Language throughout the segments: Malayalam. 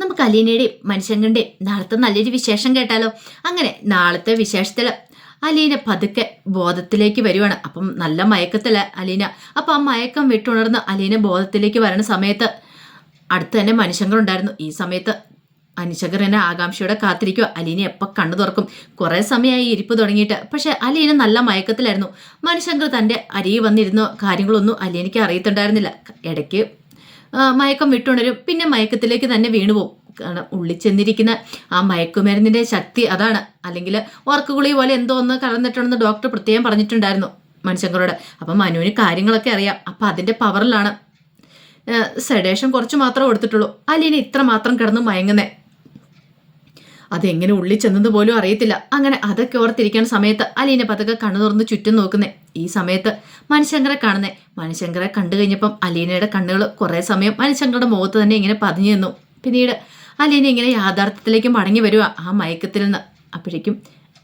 നമുക്ക് അലീനയുടെയും മനുഷ്യങ്ങളുടെയും നാളത്തെ നല്ലൊരു വിശേഷം കേട്ടാലോ? അങ്ങനെ നാളത്തെ വിശേഷത്തിൽ അലീന പതുക്കെ ബോധത്തിലേക്ക് വരുവാണ്. അപ്പം നല്ല മയക്കത്തില്ല അലീന. അപ്പം ആ മയക്കം വിട്ടുണർന്ന് അലീന ബോധത്തിലേക്ക് വരുന്ന സമയത്ത് അടുത്ത് തന്നെ മനുഷ്യങ്ങളുണ്ടായിരുന്നു ഈ സമയത്ത് അനുശകർ എന്നെ ആകാംക്ഷയോടെ കാത്തിരിക്കുക അലീന എപ്പോൾ കണ്ണു തുറക്കും. കുറേ സമയമായി ഇരിപ്പ് തുടങ്ങിയിട്ട്. പക്ഷേ അലീന നല്ല മയക്കത്തിലായിരുന്നു. മനുശങ്കർ തന്റെ അരിയിൽ വന്നിരുന്ന. കാര്യങ്ങളൊന്നും അലീനയ്ക്ക് അറിയത്തുണ്ടായിരുന്നില്ല. ഇടയ്ക്ക് മയക്കം വിട്ടുണരും. പിന്നെ മയക്കത്തിലേക്ക് തന്നെ വീണുപോകും കാരണം ഉള്ളിൽ ചെന്നിരിക്കുന്ന ആ മയക്കുമരുന്നിന്റെ ശക്തി അതാണ്. അല്ലെങ്കിൽ ഉറക്കുകുളി പോലെ എന്തോ ഒന്ന് കലർന്നിട്ടുണ്ടെന്ന് ഡോക്ടർ പ്രത്യേകം പറഞ്ഞിട്ടുണ്ടായിരുന്നു മനുഷ്യങ്ങളോട് അപ്പം മനുവിന് കാര്യങ്ങളൊക്കെ അറിയാം. അപ്പം അതിന്റെ പവറിലാണ് സെഡേഷൻ കുറച്ച് മാത്രമേ കൊടുത്തിട്ടുള്ളൂ. അല്ലെങ്കിൽ ഇത്ര മാത്രം കിടന്ന് മയങ്ങുന്നേ. അതെങ്ങനെ ഉള്ളിൽ ചെന്നത് പോലും അറിയത്തില്ല. അങ്ങനെ അതൊക്കെ ഓർത്തിരിക്കുന്ന സമയത്ത് അലീന പതുക്കെ കണ്ണു തുറന്ന് ചുറ്റും നോക്കുന്നേ. ഈ സമയത്ത് മനുശങ്കറെ കാണുന്നേ. മനുശങ്കറെ കണ്ടു കഴിഞ്ഞപ്പം അലീനയുടെ കണ്ണുകൾ കുറേ സമയം മനുശങ്കറുടെ മുഖത്ത് തന്നെ ഇങ്ങനെ പതിഞ്ഞു നിന്നു. പിന്നീട് അലീന ഇങ്ങനെ യാഥാർത്ഥ്യത്തിലേക്ക് മടങ്ങി വരുക ആ മയക്കത്തിൽ നിന്ന്. അപ്പോഴേക്കും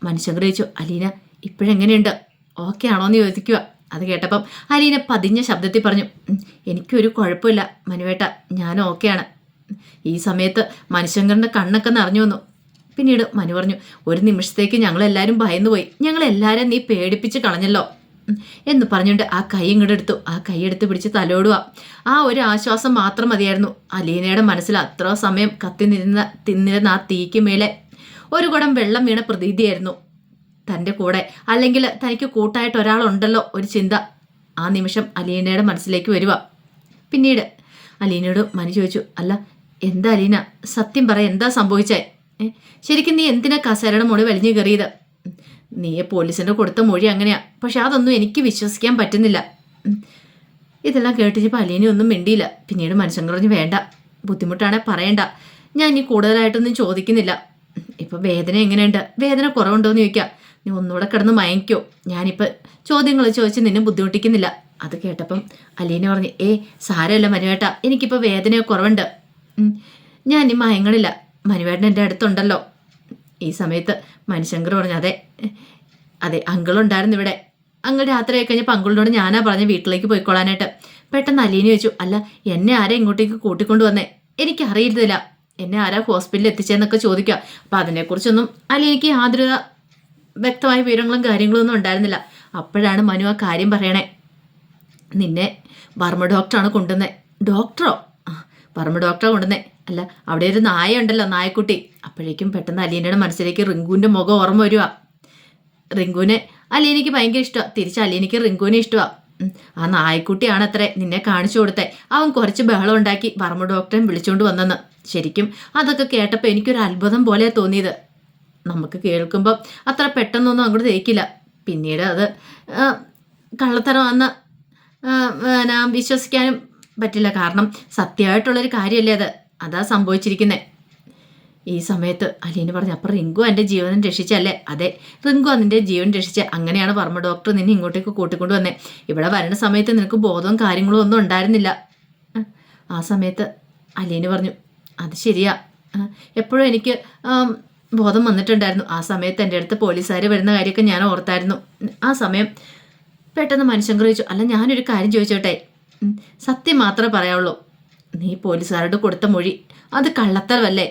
മനുശങ്കർ ചോദിച്ചു അലീന ഇപ്പോഴെങ്ങനെയുണ്ട്? ഓക്കെ ആണോ എന്ന് ചോദിക്കുക അത് കേട്ടപ്പം അലീന പതിഞ്ഞ ശബ്ദത്തിൽ പറഞ്ഞു "ഉം, എനിക്കൊരു കുഴപ്പമില്ല മനുവേട്ട ഞാൻ ഓക്കെയാണ് ഈ സമയത്ത് മനുശങ്കറിന്റെ കണ്ണൊക്കെ നിറഞ്ഞു വന്നു. പിന്നീട് മനു പറഞ്ഞു ഒരു നിമിഷത്തേക്ക് ഞങ്ങളെല്ലാവരും ഭയന്നുപോയി. ഞങ്ങളെല്ലാവരും നീ പേടിപ്പിച്ച് കളഞ്ഞല്ലോ. എന്ന് പറഞ്ഞുകൊണ്ട് ആ കൈ ഇങ്ങോട്ട് എടുത്തു. ആ കൈ എടുത്ത് പിടിച്ച് തലോടുക. ആ ഒരു ആശ്വാസം മാത്രം മതിയായിരുന്നു. അലീനയുടെ മനസ്സിൽ അത്ര സമയം കത്തി നിന്ന തിന്നിരുന്ന ആ തീക്ക് മേലെ ഒരു കുടം വെള്ളം വീണ പ്രതീതിയായിരുന്നു. തന്റെ കൂടെ. അല്ലെങ്കിൽ തനിക്ക് കൂട്ടായിട്ട് ഒരാളുണ്ടല്ലോ ഒരു ചിന്ത. ആ നിമിഷം അലീനയുടെ മനസ്സിലേക്ക് വരിക. പിന്നീട് അലീനയോട് മനു ചോദിച്ചു അല്ല എന്താ അലീന? സത്യം പറ എന്താ സംഭവിച്ചേ? ശരിക്കും നീ എന്തിനാ കസേരയുടെ മോൾ വലിഞ്ഞു കയറിയത്. നീ പോലീസിന്റെ കൊടുത്ത മൊഴി അങ്ങനെയാ. പക്ഷെ അതൊന്നും എനിക്ക് വിശ്വസിക്കാൻ പറ്റുന്നില്ല. ഇതെല്ലാം കേട്ടിട്ട് അലീന ഒന്നും മിണ്ടിയില്ല. പിന്നീട് മനുഷ്യൻ കുറഞ്ഞ് വേണ്ട. ബുദ്ധിമുട്ടാണെ പറയണ്ട. ഞാൻ ഇനി കൂടുതലായിട്ടൊന്നും ചോദിക്കുന്നില്ല. ഇപ്പൊ വേദന എങ്ങനെയുണ്ട്? വേദന കുറവുണ്ടോ എന്ന് ചോദിക്കാം. നീ ഒന്നുകൂടെ കിടന്ന് മയങ്ങിക്കോ. ഞാനിപ്പോൾ ചോദ്യങ്ങൾ ചോദിച്ച് നിന്നെ ബുദ്ധിമുട്ടിക്കുന്നില്ല. അത് കേട്ടപ്പം അലീന പറഞ്ഞു ഏ സാരമല്ല മനുവേട്ട. എനിക്കിപ്പോൾ വേദന കുറവുണ്ട്. ഞാൻ ഇനി മയങ്ങളില്ല മനുവേട്ടൻ എന്റെ അടുത്തുണ്ടല്ലോ. ഈ സമയത്ത് മനുശങ്കർ പറഞ്ഞു അതെ അതെ അങ്കിളുണ്ടായിരുന്നു ഇവിടെ. അങ്കിൾ രാത്രിയായി കഴിഞ്ഞപ്പോൾ അങ്കിളിനോട് ഞാനാ പറഞ്ഞ വീട്ടിലേക്ക് പോയിക്കോളാനായിട്ട് പെട്ടെന്ന് അലീന ചോദിച്ചു അല്ല എന്നെ ആരെ ഇങ്ങോട്ടേക്ക് കൂട്ടിക്കൊണ്ടു വന്നേ? എനിക്കറിയില്ല എന്നെ ആരാ ഹോസ്പിറ്റലിൽ എത്തിച്ചതെന്നൊക്കെ ചോദിക്കുക അപ്പം അതിനെക്കുറിച്ചൊന്നും അലീനയ്ക്ക് യാതൊരു വ്യക്തമായ വിവരങ്ങളും കാര്യങ്ങളും ഒന്നും ഉണ്ടായിരുന്നില്ല. അപ്പോഴാണ് മനു ആ കാര്യം പറയണേ. നിന്നെ വർമ്മ ഡോക്ടറാണ് കൊണ്ടുവന്നത് ഡോക്ടറോ ആ, ഡോക്ടറെ കൊണ്ടുവന്നേ. അല്ല അവിടെ ഒരു നായ ഉണ്ടല്ലോ നായക്കുട്ടി. അപ്പോഴേക്കും പെട്ടെന്ന് അലീനയുടെ മനസ്സിലേക്ക് റിങ്കുവിന്റെ മുഖം ഓർമ്മ വരുക റിങ്കുവിനെ അലീനയ്ക്ക് ഭയങ്കര ഇഷ്ടമാണ് തിരിച്ച് അലീനയ്ക്ക് റിങ്കുവിനെ ഇഷ്ടമാണ് ആ നായ്ക്കുട്ടിയാണ് അത്രേ നിന്നെ കാണിച്ചു കൊടുത്തേ. അവൻ കുറച്ച് ബഹളം ഉണ്ടാക്കി പറമ്പ് ഡോക്ടറെ വിളിച്ചുകൊണ്ട് വന്നെന്ന്. ശരിക്കും അതൊക്കെ കേട്ടപ്പോൾ എനിക്കൊരു അത്ഭുതം പോലെ തോന്നിയത്. നമുക്ക് കേൾക്കുമ്പോൾ അത്ര പെട്ടെന്നൊന്നും അങ്ങോട്ട് തേക്കില്ല. പിന്നീട് അത് കള്ളത്തരം പിന്നെ വിശ്വസിക്കാനും പറ്റില്ല. കാരണം സത്യമായിട്ടുള്ളൊരു കാര്യമല്ലേ അത്. അതാ സംഭവിച്ചിരിക്കുന്നത് ഈ സമയത്ത് അലീന പറഞ്ഞു അപ്പം റിങ്കു എന്റെ ജീവൻ രക്ഷിച്ചല്ലേ? അതെ റിങ്കു അതിന്റെ ജീവൻ രക്ഷിച്ച. അങ്ങനെയാണ് പറമ്പ് ഡോക്ടർ നിന്നെ ഇങ്ങോട്ടേക്ക് കൂട്ടിക്കൊണ്ട് വന്നേ. ഇവിടെ വരുന്ന സമയത്ത് നിനക്ക് ബോധവും കാര്യങ്ങളും ഒന്നും ഉണ്ടായിരുന്നില്ല. ആ, സമയത്ത് അലീന പറഞ്ഞു അത് ശരിയാ. എപ്പോഴും എനിക്ക് ബോധം വന്നിട്ടുണ്ടായിരുന്നു. ആ സമയത്ത് എന്റെ അടുത്ത് പോലീസുകാർ വരുന്ന കാര്യമൊക്കെ ഞാൻ ഓർത്തായിരുന്നു. ആ സമയം പെട്ടെന്ന് മനുഷ്യൻ ചോദിച്ചു അല്ല ഞാനൊരു കാര്യം ചോദിച്ചോട്ടെ? സത്യം മാത്രമേ പറയാവുള്ളൂ. നീ പോലീസുകാരോട് കൊടുത്ത മൊഴി അത് കള്ളത്തരവല്ലേ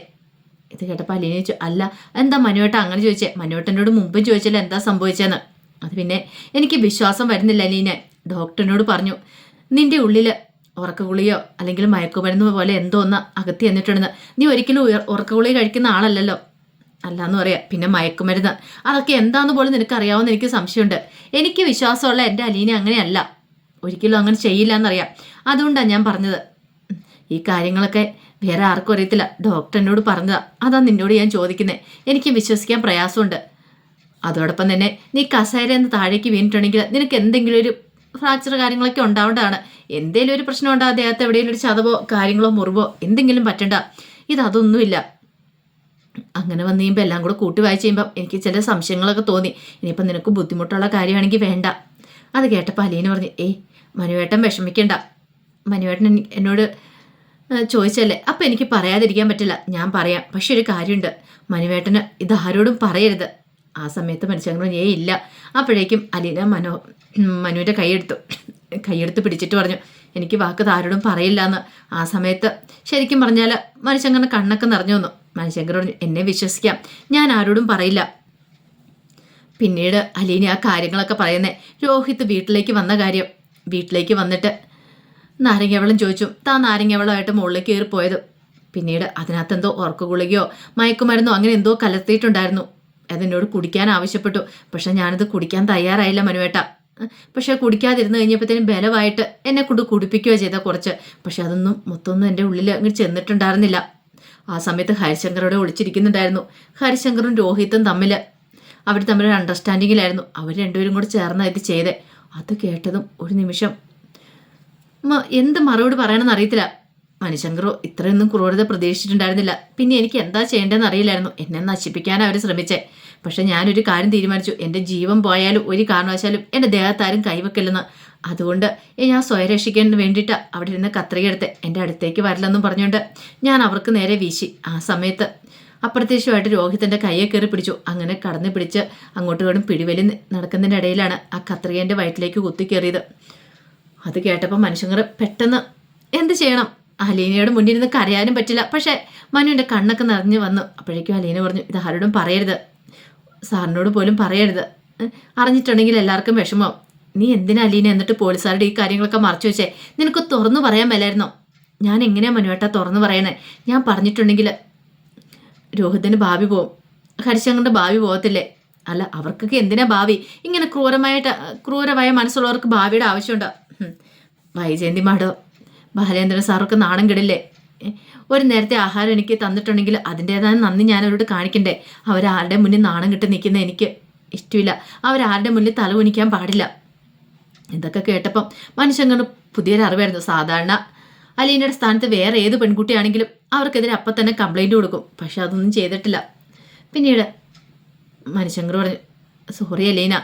ഇത് കേട്ടപ്പോൾ അലീന ചോദിച്ചു അല്ല എന്താ മനുവേട്ട അങ്ങനെ ചോദിച്ചേ? മനുവേട്ടനോട് മുമ്പും ചോദിച്ചല്ലോ എന്താ സംഭവിച്ചതെന്ന് അത് പിന്നെ എനിക്ക് വിശ്വാസം വരുന്നില്ല അലീന. ഡോക്ടറിനോട് പറഞ്ഞു നിന്റെ ഉള്ളിൽ ഉറക്കഗുളിയോ അല്ലെങ്കിൽ മയക്കുമരുന്ന് പോലെ എന്തോ ഒന്ന് അകത്തി എന്നിട്ടുണ്ടെന്ന്. നീ ഒരിക്കലും ഉറക്കഗുളിക കഴിക്കുന്ന ആളല്ലല്ലോ. അല്ലാന്ന് പറയാം പിന്നെ മയക്കുമരുന്ന് അതൊക്കെ എന്താന്ന് പോലും നിനക്ക് അറിയാവുന്ന എനിക്ക് സംശയമുണ്ട്. എനിക്ക് വിശ്വാസമുള്ള എന്റെ അലീന അങ്ങനെയല്ല. ഒരിക്കലും അങ്ങനെ ചെയ്യില്ല എന്നറിയാം അതുകൊണ്ടാണ് ഞാൻ പറഞ്ഞത്. ഈ കാര്യങ്ങളൊക്കെ വേറെ ആർക്കും അറിയത്തില്ല. ഡോക്ടറിനോട് പറഞ്ഞതാ. അതാ നിന്നോട് ഞാൻ ചോദിക്കുന്നത് എനിക്ക് വിശ്വസിക്കാൻ പ്രയാസമുണ്ട്. അതോടൊപ്പം തന്നെ നീ കസേര എന്ന് താഴേക്ക് വീണിട്ടുണ്ടെങ്കിൽ നിനക്ക് എന്തെങ്കിലും ഒരു ഫ്രാക്ചർ കാര്യങ്ങളൊക്കെ ഉണ്ടാവേണ്ടതാണ്. എന്തെങ്കിലും ഒരു പ്രശ്നം ഉണ്ടാകും അദ്ദേഹത്തെ എവിടെയെങ്കിലും ഒരു ചതവോ കാര്യങ്ങളോ മുറിവോ എന്തെങ്കിലും പറ്റണ്ട? ഇതൊന്നുമില്ല അങ്ങനെ വന്നു കഴിയുമ്പോൾ എല്ലാം കൂടെ കൂട്ടി വായിച്ച് കഴിയുമ്പോൾ എനിക്ക് ചില സംശയങ്ങളൊക്കെ തോന്നി. ഇനിയിപ്പം നിനക്ക് ബുദ്ധിമുട്ടുള്ള കാര്യമാണെങ്കിൽ വേണ്ട. അത് കേട്ടപ്പോൾ അലീന പറഞ്ഞു ഏയ് മനുവേട്ടൻ വിഷമിക്കണ്ട. മനുവേട്ടൻ എന്നോട് ചോദിച്ചല്ലേ? അപ്പം എനിക്ക് പറയാതിരിക്കാൻ പറ്റില്ല. ഞാൻ പറയാം. പക്ഷെ ഒരു കാര്യമുണ്ട്. മനുവേട്ടന് ഇത് ആരോടും പറയരുത്. ആ സമയത്ത് മനുഷ്യങ്ങൾ ഏ ഇല്ല. അപ്പോഴേക്കും അലീന മനോ മനുവിന്റെ കൈയെടുത്തു. കൈയെടുത്ത് പിടിച്ചിട്ട് പറഞ്ഞു എനിക്ക് വാക്ക് ആരോടും പറയില്ല എന്ന് ആ സമയത്ത് ശരിക്കും പറഞ്ഞാൽ മനുഷ്യങ്ങളുടെ കണ്ണൊക്കെ നിറഞ്ഞു വന്നു. മനുഷ്യങ്കർ പറഞ്ഞു എന്നെ വിശ്വസിക്കാം. ഞാൻ ആരോടും പറയില്ല. പിന്നീട് അലീന ആ കാര്യങ്ങളൊക്കെ പറയുന്നേ. രോഹിത് വീട്ടിലേക്ക് വന്ന കാര്യം. വീട്ടിലേക്ക് വന്നിട്ട് നാരങ്ങവെള്ളം ചോദിച്ചു. താൻ നാരങ്ങവെള്ളമായിട്ട് മുകളിലേക്ക് കയറി പോയത്. പിന്നീട് അതിനകത്ത് എന്തോ ഉറക്ക ഗുളികയോ മയക്കുമരുന്നോ അങ്ങനെ എന്തോ കലർത്തിയിട്ടുണ്ടായിരുന്നു. അതെന്നോട് കുടിക്കാൻ ആവശ്യപ്പെട്ടു. പക്ഷെ ഞാനത് കുടിക്കാൻ തയ്യാറായില്ല മനുവേട്ട. പക്ഷെ കുടിക്കാതിരുന്ന് കഴിഞ്ഞപ്പോഴത്തേനും ബലമായിട്ട് എന്നെ കൊണ്ട് കുടിപ്പിക്കുകയോ ചെയ്ത കുറച്ച്. പക്ഷെ അതൊന്നും മൊത്തമൊന്നും എന്റെ ഉള്ളിൽ അങ്ങ് ചെന്നിട്ടുണ്ടായിരുന്നില്ല. ആ സമയത്ത് ഹരിശങ്കറോടെ ഒളിച്ചിരിക്കുന്നുണ്ടായിരുന്നു ഹരിശങ്കറും രോഹിത്തും തമ്മിൽ അവർ തമ്മിലൊരു അണ്ടർസ്റ്റാൻഡിങ്ങിലായിരുന്നു അവർ രണ്ടുപേരും കൂടെ ചേർന്നായിട്ട് ഇത് ചെയ്തേ. അത് കേട്ടതും ഒരു നിമിഷം എന്ത് മറുപടി പറയണമെന്ന് അറിയത്തില്ല. മനുശങ്കറോ ഇത്രയൊന്നും ക്രൂരത പ്രതീക്ഷിച്ചിട്ടുണ്ടായിരുന്നില്ല. പിന്നെ എനിക്ക് എന്താ ചെയ്യേണ്ടതെന്ന് അറിയില്ലായിരുന്നു. എന്നെ നശിപ്പിക്കാൻ അവർ ശ്രമിച്ചേ. പക്ഷെ ഞാനൊരു കാര്യം തീരുമാനിച്ചു. എന്റെ ജീവൻ പോയാലും ഒരു കാരണവശാലും എന്റെ ദേഹത്താരും കൈവെക്കില്ലെന്ന്. അതുകൊണ്ട് ഞാൻ സ്വയം രക്ഷിക്കാൻ വേണ്ടിയിട്ട് അവിടെ ഇരുന്ന് കത്രിക എടുത്ത്. എന്റെ അടുത്തേക്ക് വരില്ലെന്നും പറഞ്ഞുകൊണ്ട് ഞാൻ അവർക്ക് നേരെ വീശി. ആ സമയത്ത് അപ്രത്യക്ഷമായിട്ട് രോഹിതന്റെ കയ്യെ കയറി പിടിച്ചു. അങ്ങനെ കടന്നു പിടിച്ച് അങ്ങോട്ടും ഇങ്ങോട്ടും പിടിവലി നടക്കുന്നതിന്റെ ഇടയിലാണ് ആ കത്രികേന്റെ വയറ്റിലേക്ക് കുത്തിക്കേറിയത്. അത് കേട്ടപ്പോൾ മനുഷ്യങ്ങൾ പെട്ടെന്ന് എന്ത് ചെയ്യണം? അലീനയുടെ മുന്നിൽ നിന്ന് കരയാനും പറ്റില്ല. പക്ഷേ മനുവിന്റെ കണ്ണൊക്കെ നിറഞ്ഞു വന്നു. അപ്പോഴേക്കും അലീന പറഞ്ഞു ഇത് ആരോടും പറയരുത്. സാറിനോട് പോലും പറയരുത്. അറിഞ്ഞിട്ടുണ്ടെങ്കിൽ എല്ലാവർക്കും വിഷമം. നീ എന്തിനാ അലീന എന്നിട്ട് പോലീസുകാരുടെ ഈ കാര്യങ്ങളൊക്കെ മറച്ചു വെച്ചേ? നിനക്ക് തുറന്നു പറയാൻ മേലായിരുന്നോ? ഞാൻ എങ്ങനെയാ മനുവേട്ട തുറന്നു പറയണേ? ഞാൻ പറഞ്ഞിട്ടുണ്ടെങ്കിൽ രോഹിത്തിന് ഭാവി പോവും. ഹരിശങ്കറിന്റെ ഭാവി പോകത്തില്ലേ? അല്ല അവർക്കൊക്കെ എന്തിനാ ഭാവി? ഇങ്ങനെ ക്രൂരമായിട്ട് ക്രൂരമായ മനസ്സുള്ളവർക്ക് ഭാവിയുടെ ആവശ്യമുണ്ടോ. വൈജയന്തി മാഡോ ബാലേന്ദ്രൻ സാറൊക്കെ നാണം കെടില്ലേ? ഒരു നേരത്തെ ആഹാരം എനിക്ക് തന്നിട്ടുണ്ടെങ്കിൽ അതിന്റെതായ നന്ദി ഞാൻ അവരോട് കാണിക്കണ്ടേ? അവരാരുടെ മുന്നിൽ നാണം കിട്ടി നിൽക്കുന്ന എനിക്ക് ഇഷ്ടമില്ല അവരാരുടെ മുന്നിൽ തല കുനിക്കാൻ പാടില്ല. ഇതൊക്കെ കേട്ടപ്പം മനുഷ്യങ്ങൾ പുതിയൊരു അറിവായിരുന്നു സാധാരണ അലീനയുടെ സ്ഥാനത്ത് വേറെ ഏത് പെൺകുട്ടിയാണെങ്കിലും അവർക്കെതിരെ അപ്പം തന്നെ കംപ്ലൈന്റ് കൊടുക്കും. പക്ഷെ അതൊന്നും ചെയ്തിട്ടില്ല. പിന്നീട് മനുഷ്യങ്കർ പറഞ്ഞു സോറി അലീന.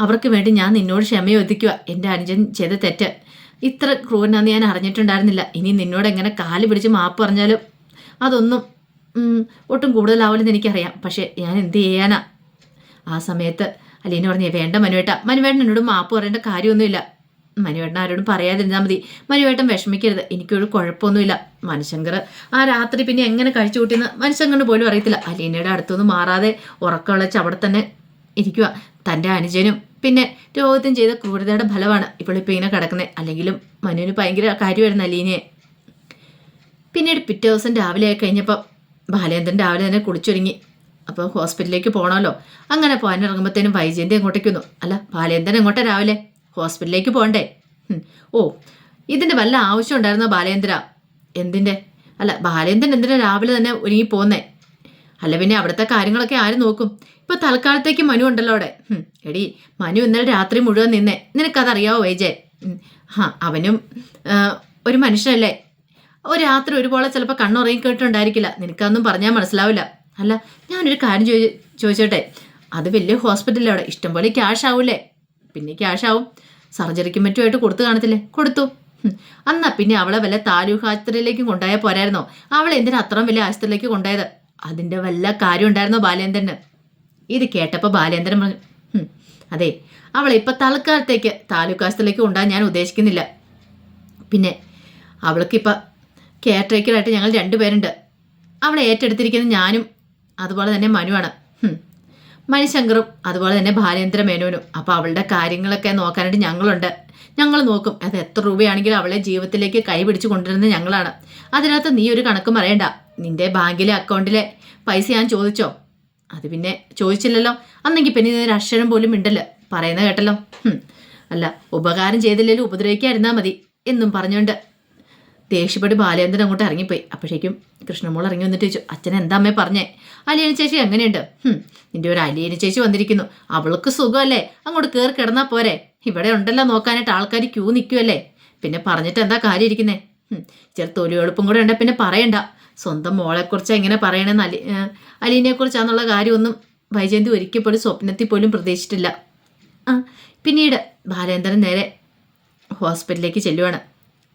അവർക്ക് വേണ്ടി ഞാൻ നിന്നോട് ക്ഷമയൊതുക്കുക. എന്റെ അനുജൻ ചെയ്ത തെറ്റ്. ഇത്ര ക്രൂരനാന്ന് ഞാൻ അറിഞ്ഞിട്ടുണ്ടായിരുന്നില്ല. ഇനി നിന്നോട് എങ്ങനെ കാൽ പിടിച്ച് മാപ്പ് പറഞ്ഞാലും അതൊന്നും ഒട്ടും കൂടുതലാവില്ലെന്ന് എനിക്കറിയാം. പക്ഷേ ഞാൻ എന്ത് ചെയ്യാനാ? ആ സമയത്ത് അലീന പറഞ്ഞു വേണ്ട മനുവേട്ട. മനുവേട്ടൻ എന്നോട് മാപ്പ് പറയേണ്ട കാര്യമൊന്നുമില്ല. മനുവേട്ടൻ ആരോടും പറയാതിരുന്നാൽ മതി. മനുവേട്ടൻ വിഷമിക്കരുത്. എനിക്കൊരു കുഴപ്പമൊന്നുമില്ല. മനുശങ്കർ ആ രാത്രി പിന്നെ എങ്ങനെ കഴിച്ചു കൂട്ടിയെന്ന് മനുശങ്കറിന് പോലും അറിയത്തില്ല. അലീനയുടെ അടുത്തൊന്നും മാറാതെ ഉറക്കമുളച്ച് അവിടെ തന്നെ ഇരിക്കുക തന്റെ അനുജനും പിന്നെ രോഗത്തും ചെയ്ത ക്രൂരതയുടെ ഫലമാണ് ഇപ്പോൾ ഇങ്ങനെ കിടക്കുന്നത് അല്ലെങ്കിലും മനുവിന് ഭയങ്കര കാര്യമായിരുന്നു അലീനയെ. പിന്നീട് പിറ്റേ ദിവസം രാവിലെ ആയി കഴിഞ്ഞപ്പോൾ ബാലേന്ദ്രൻ രാവിലെ തന്നെ കുളിച്ചൊരുങ്ങി. അപ്പോൾ ഹോസ്പിറ്റലിലേക്ക് പോകണമല്ലോ അങ്ങനെ പോകാൻ ഇറങ്ങുമ്പോഴത്തേനും വൈജയന്തി അങ്ങോട്ടേക്ക് വന്നു. അല്ല ബാലേന്ദ്രൻ എങ്ങോട്ടാണ് രാവിലെ? ഹോസ്പിറ്റലിലേക്ക് പോകണ്ടേ ഓ ഇതിന്റെ വല്ല ആവശ്യം ഉണ്ടായിരുന്നോ ബാലേന്ദ്ര? എന്തിന്റെ അല്ല ബാലേന്ദ്രൻ എന്തിനാ രാവിലെ തന്നെ ഒരുങ്ങി പോന്നേ? അല്ല പിന്നെ അവിടുത്തെ കാര്യങ്ങളൊക്കെ ആര് നോക്കും? ഇപ്പൊ തൽക്കാലത്തേക്ക് മനു ഉണ്ടല്ലോ അവിടെ. എടി മനു ഇന്നലെ രാത്രി മുഴുവൻ നിന്നേ. നിനക്കതറിയാവോ വൈജയ് ആ അവനും ഒരു മനുഷ്യനല്ലേ? ഒരു രാത്രി ഒരുപോലെ ചിലപ്പോൾ കണ്ണുറങ്ങി കേട്ടിട്ടുണ്ടായിരിക്കില്ല. നിനക്കതൊന്നും പറഞ്ഞാൽ മനസ്സിലാവില്ല. അല്ല ഞാനൊരു കാര്യം ചോദി ചോദിച്ചോട്ടെ? അത് വലിയ ഹോസ്പിറ്റലിലവിടെ ഇഷ്ടംപോലെ ക്യാഷ് ആവൂലേ പിന്നെ ക്യാഷ് ആവും. സർജറിക്കും മറ്റുമായിട്ട് കൊടുത്തു കാണത്തില്ലേ? കൊടുത്തു. അന്നാ പിന്നെ അവളെ വല്ല താലൂക്ക് ആശുപത്രിയിലേക്ക് കൊണ്ടുപോയാൽ പോരായിരുന്നോ? അവളെ എന്തിനാ അത്രയും വലിയ ആശുപത്രിയിലേക്ക് കൊണ്ടുപോയത്? അതിന്റെ വല്ല കാര്യം ഉണ്ടായിരുന്നോ ബാലേന്ദ്രന്? ഇത് കേട്ടപ്പോൾ ബാലേന്ദ്രൻ പറഞ്ഞു അതെ അവളെ ഇപ്പം തൽക്കാലത്തേക്ക് താലൂക്ക് ആശുപത്രിയിലേക്ക് കൊണ്ടുപോകാൻ ഞാൻ ഉദ്ദേശിക്കുന്നില്ല. പിന്നെ അവൾക്കിപ്പോൾ കെയർ ടേക്കറായിട്ട് ഞങ്ങൾ രണ്ടുപേരുണ്ട്. അവളെ ഏറ്റെടുത്തിരിക്കുന്നത് ഞാനും അതുപോലെ തന്നെ മനുവാണ്. മണിശങ്കറും അതുപോലെ തന്നെ ഭാര്യേന്ദ്ര മേനോനും. അപ്പോൾ അവളുടെ കാര്യങ്ങളൊക്കെ നോക്കാനായിട്ട് ഞങ്ങളുണ്ട്. ഞങ്ങൾ നോക്കും അത് എത്ര രൂപയാണെങ്കിലും അവളെ ജീവിതത്തിലേക്ക് കൈപിടിച്ച് കൊണ്ടുവരുന്നത് ഞങ്ങളാണ്. അതിനകത്ത് നീ ഒരു കണക്കും പറയണ്ട. നിന്റെ ബാങ്കിലെ അക്കൗണ്ടിലെ പൈസ ഞാൻ ചോദിച്ചോ? അത് പിന്നെ ചോദിച്ചില്ലല്ലോ. അന്നെങ്കിൽ പിന്നെ ഇതിന് അക്ഷരം പോലും മിണ്ടല്ല. പറയുന്ന കേട്ടല്ലോ. അല്ല ഉപകാരം ചെയ്തില്ലെങ്കിലും ഉപദ്രവിക്കാതിരുന്നാൽ മതി എന്നും പറഞ്ഞുകൊണ്ട് ദേഷ്യപ്പെട്ട് ബാലേന്ദ്രൻ അങ്ങോട്ട് ഇറങ്ങിപ്പോയി. അപ്പോഴേക്കും കൃഷ്ണമോൾ ഇറങ്ങി വന്നിട്ട് ചോദിച്ചു അച്ഛൻ എന്താ അമ്മേ പറഞ്ഞേ? അലിയന ചേച്ചി എങ്ങനെയുണ്ട്? നിന്റെ ഒരു അലിയന ചേച്ചി വന്നിരിക്കുന്നു. അവൾക്ക് സുഖമല്ലേ? അങ്ങോട്ട് കയറി കിടന്നാ പോരെ. ഇവിടെ ഉണ്ടല്ലോ നോക്കാനായിട്ട് ആൾക്കാർ ക്യൂ നിൽക്കുമല്ലേ പിന്നെ പറഞ്ഞിട്ട് എന്താ കാര്യം ഇരിക്കുന്നേ ചെറു തൊലി എളുപ്പം കൂടെ ഉണ്ട് പിന്നെ പറയണ്ട. സ്വന്തം മോളെക്കുറിച്ച് എങ്ങനെ പറയണമെന്ന് അലി അലീനെക്കുറിച്ചാണെന്നുള്ള കാര്യമൊന്നും വൈജയന്തി ഒരിക്കൽ സ്വപ്നത്തിൽ പോലും പ്രതീക്ഷിച്ചിട്ടില്ല. ആ പിന്നീട്. ബാലേന്ദ്രൻ നേരെ ഹോസ്പിറ്റലിലേക്ക് ചെല്ലുവാണ്.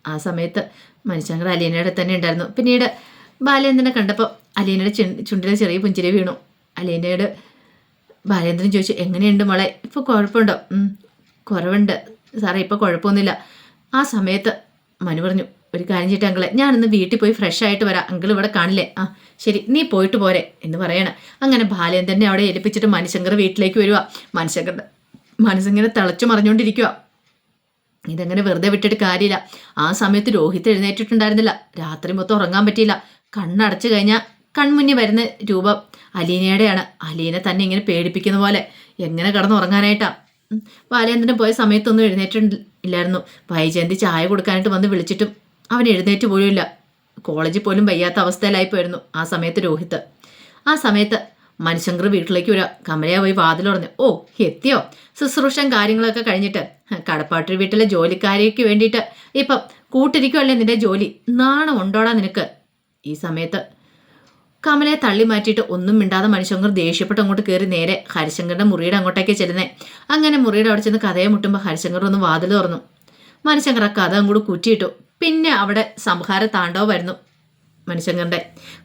ആ സമയത്ത് മനുഷ്യങ്കർ അലീനയുടെ തന്നെ ഉണ്ടായിരുന്നു. പിന്നീട് ബാലേന്ദ്രനെ കണ്ടപ്പോൾ അലീനയുടെ ചുണ്ടിലെ ചെറിയ പുഞ്ചിരി വീണു. അലീനയോട് ബാലേന്ദ്രൻ ചോദിച്ചു എങ്ങനെയുണ്ട് മോളെ? ഇപ്പോൾ കുഴപ്പമുണ്ടോ? "ഉം, കുറവുണ്ട്. സാറേ ഇപ്പോൾ കുഴപ്പമൊന്നുമില്ല. ആ സമയത്ത് മനു പറഞ്ഞു ഒരു കാര്യം ചെയ്തിട്ട് അങ്കിളെ ഞാനിന്ന് വീട്ടിൽ പോയി ഫ്രഷ് ആയിട്ട് വരാം. അങ്കിൾ ഇവിടെ കാണില്ലേ? ആ ശരി നീ പോയിട്ട് പോരെ എന്ന് പറയണേ. അങ്ങനെ ബാലേന്ദ്രനെ അവിടെ ഏൽപ്പിച്ചിട്ട് മനുശങ്കർ വീട്ടിലേക്ക് വരുവാ. മനുശങ്കറിന്റെ മനസ്സിങ്ങനെ തിളച്ചു മറിഞ്ഞുകൊണ്ടിരിക്കുക ഇതങ്ങനെ വെറുതെ വിട്ടിട്ട് കാര്യമില്ല. ആ സമയത്ത് രോഹിത് എഴുന്നേറ്റിട്ടുണ്ടായിരുന്നില്ല. രാത്രി മൊത്തം ഉറങ്ങാൻ പറ്റിയില്ല. കണ്ണടച്ചു കഴിഞ്ഞാൽ കൺമുന്നിൽ വരുന്ന രൂപം അലീനയുടെയാണ്. അലീന തന്നെ ഇങ്ങനെ പേടിപ്പിക്കുന്ന പോലെ. എങ്ങനെ കിടന്ന് ഉറങ്ങാനായിട്ടാ? ഉം. ബാലേന്ദ്രൻ പോയ സമയത്തൊന്നും എഴുന്നേറ്റില്ലായിരുന്നു വൈജയന്തി ചായ കൊടുക്കാനായിട്ട് വന്ന് വിളിച്ചിട്ടും അവൻ എഴുന്നേറ്റ് പോലും ഇല്ല കോളേജിൽ പോലും വയ്യാത്ത അവസ്ഥയിലായി അവസ്ഥയിലായിപ്പോയിരുന്നു ആ സമയത്ത് രോഹിത്. ആ സമയത്ത് മനുശങ്കർ വീട്ടിലേക്ക് വരിക കമലയ പോയി വാതിൽ പറഞ്ഞു ഓ എത്തിയോ? ശുശ്രൂഷൻ കാര്യങ്ങളൊക്കെ കഴിഞ്ഞിട്ട്. കടപ്പാട്ടൂർ വീട്ടിലെ ജോലിക്കാരിക്ക് വേണ്ടിയിട്ട്. ഇപ്പം കൂട്ടിരിക്കുമല്ലേ നിന്റെ ജോലി? നാണം ഉണ്ടോടാ നിനക്ക്? ഈ സമയത്ത് കമലയെ തള്ളി മാറ്റിയിട്ട് ഒന്നും മിണ്ടാതെ മനുശങ്കർ ദേഷ്യപ്പെട്ട് അങ്ങോട്ട് കയറി നേരെ ഹരിശങ്കറിന്റെ മുറിയുടെ അങ്ങോട്ടേക്ക് ചെല്ലുന്നേ. അങ്ങനെ മുറിയുടെ അവിടെ ചെന്ന് കഥയെ മുട്ടുമ്പോൾ ഹരിശങ്കർ ഒന്ന് വാതിൽ തുറന്നു. മനുശങ്കർ ആ കഥ അങ്ങോട്ട് കുറ്റിയിട്ടു. പിന്നെ അവിടെ സംഹാര താണ്ഡവമായിരുന്നു മനുശങ്കറിന്റെ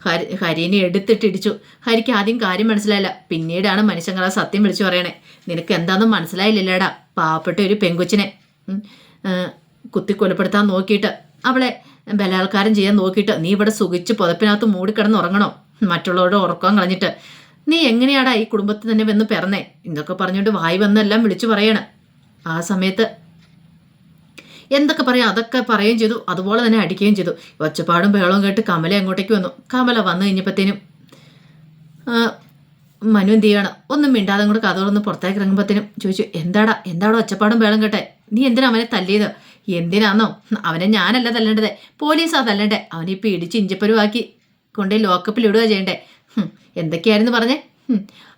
ഹരി ഹരിനെ എടുത്തിട്ടിടിച്ചു ഹരിക്ക് ആദ്യം കാര്യം മനസ്സിലായില്ല. പിന്നീടാണ് മനുശങ്കർ ആ സത്യം വിളിച്ചു പറയണേ. നിനക്ക് എന്താണെന്നും മനസ്സിലായില്ലല്ലേടാ പാവപ്പെട്ട ഒരു പെങ്കൊച്ചിനെ. കുത്തിക്കൊലപ്പെടുത്താൻ നോക്കിയിട്ട് അവളെ ബലാത്കാരം ചെയ്യാൻ നോക്കിയിട്ട് നീ ഇവിടെ സുഖിച്ച് പുതപ്പിനകത്ത് മൂടിക്കിടന്ന് ഉറങ്ങണോ? മറ്റുള്ളവരുടെ ഉറക്കം കളഞ്ഞിട്ട്. നീ എങ്ങനെയാടാ ഈ കുടുംബത്തിൽ തന്നെ വന്ന് പിറന്നേ? ഇതൊക്കെ പറഞ്ഞുകൊണ്ട് വായി വന്നെല്ലാം വിളിച്ചു പറയണേ. ആ സമയത്ത് എന്തൊക്കെ പറയാം അതൊക്കെ പറയുകയും ചെയ്തു. അതുപോലെ തന്നെ അടിക്കുകയും ചെയ്തു. ഒച്ചപ്പാടും ബഹളവും കേട്ട് കമല അങ്ങോട്ടേക്ക് വന്നു. കമല വന്നു കഴിഞ്ഞപ്പോഴത്തേനും മനു എന്ത് ചെയ്യണം? ഒന്നും മിണ്ടാതെ അങ്ങോട്ട് കഥ തുറന്ന് പുറത്തേക്ക് ഇറങ്ങുമ്പോഴത്തേനും ചോദിച്ചു എന്താടാ എന്താടാ ഒച്ചപ്പാടും ബഹളം കേട്ടെ? നീ എന്തിനാ അവനെ തല്ലിയത്? എന്തിനാന്നോ? അവനെ ഞാനല്ല തല്ലേണ്ടത്. പോലീസാ തല്ലേണ്ടേ? അവനിപ്പോൾ ഇടിച്ച് ഇഞ്ചപ്പരുവാക്കി കൊണ്ടേ ലോക്കപ്പിൽ ഇടുക ചെയ്യണ്ടേ? എന്തൊക്കെയായിരുന്നു പറഞ്ഞേ?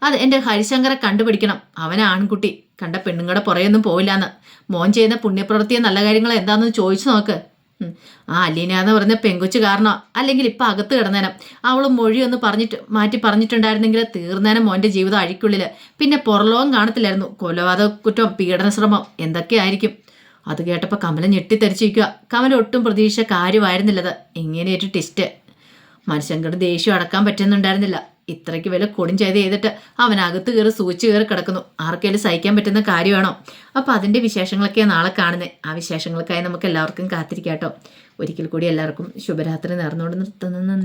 അത് എന്റെ ഹരിശങ്കറെ കണ്ടുപിടിക്കണം. അവൻ ആൺകുട്ടി കണ്ട പെണ്ണുങ്ങളുടെ പുറയൊന്നും പോവില്ലാന്ന്. മോൻ ചെയ്യുന്ന പുണ്യപ്രവൃത്തിയെ നല്ല കാര്യങ്ങൾ എന്താണെന്ന് ചോദിച്ചു നോക്ക്. ആ അലീന എന്ന് പറഞ്ഞ പെങ്കുച്ച് കാരണം? അല്ലെങ്കിൽ ഇപ്പം അകത്ത് കിടന്നേനം. അവൾ മൊഴിയൊന്ന് പറഞ്ഞിട്ട് മാറ്റി പറഞ്ഞിട്ടുണ്ടായിരുന്നെങ്കിൽ തീർന്നേനം മോന്റെ ജീവിതം അഴിക്കുള്ളിൽ പിന്നെ പുറലോകം കാണത്തില്ലായിരുന്നു. കൊലപാതക കുറ്റം പീഡനശ്രമം എന്തൊക്കെയായിരിക്കും അത് കേട്ടപ്പോൾ കമല ഞെട്ടിത്തെറിച്ചിരിക്കുക കമല ഒട്ടും പ്രതീക്ഷ കാര്യമായിരുന്നില്ലത്. ഇങ്ങനെയൊരു ടിസ്റ്റ് മനുഷ്യങ്കട് ദേഷ്യം അടക്കാൻ പറ്റുന്നുണ്ടായിരുന്നില്ല. ഇത്രയ്ക്ക് വില കൊടും ചെയ്ത് ചെയ്തിട്ട് അവനകത്ത് കയറി സൂചിച്ച് കയറി കിടക്കുന്നു. ആർക്കെങ്കിലും സഹിക്കാൻ പറ്റുന്ന കാര്യമാണോ അപ്പോൾ അതിന്റെ വിശേഷങ്ങളൊക്കെ നാളെ കാണുന്നത് ആ വിശേഷങ്ങൾക്കായി നമുക്ക് എല്ലാവർക്കും കാത്തിരിക്കാം കേട്ടോ. ഒരിക്കൽ കൂടി എല്ലാവർക്കും ശുഭരാത്രി നേർന്നുകൊണ്ട് നിർത്തുന്നു.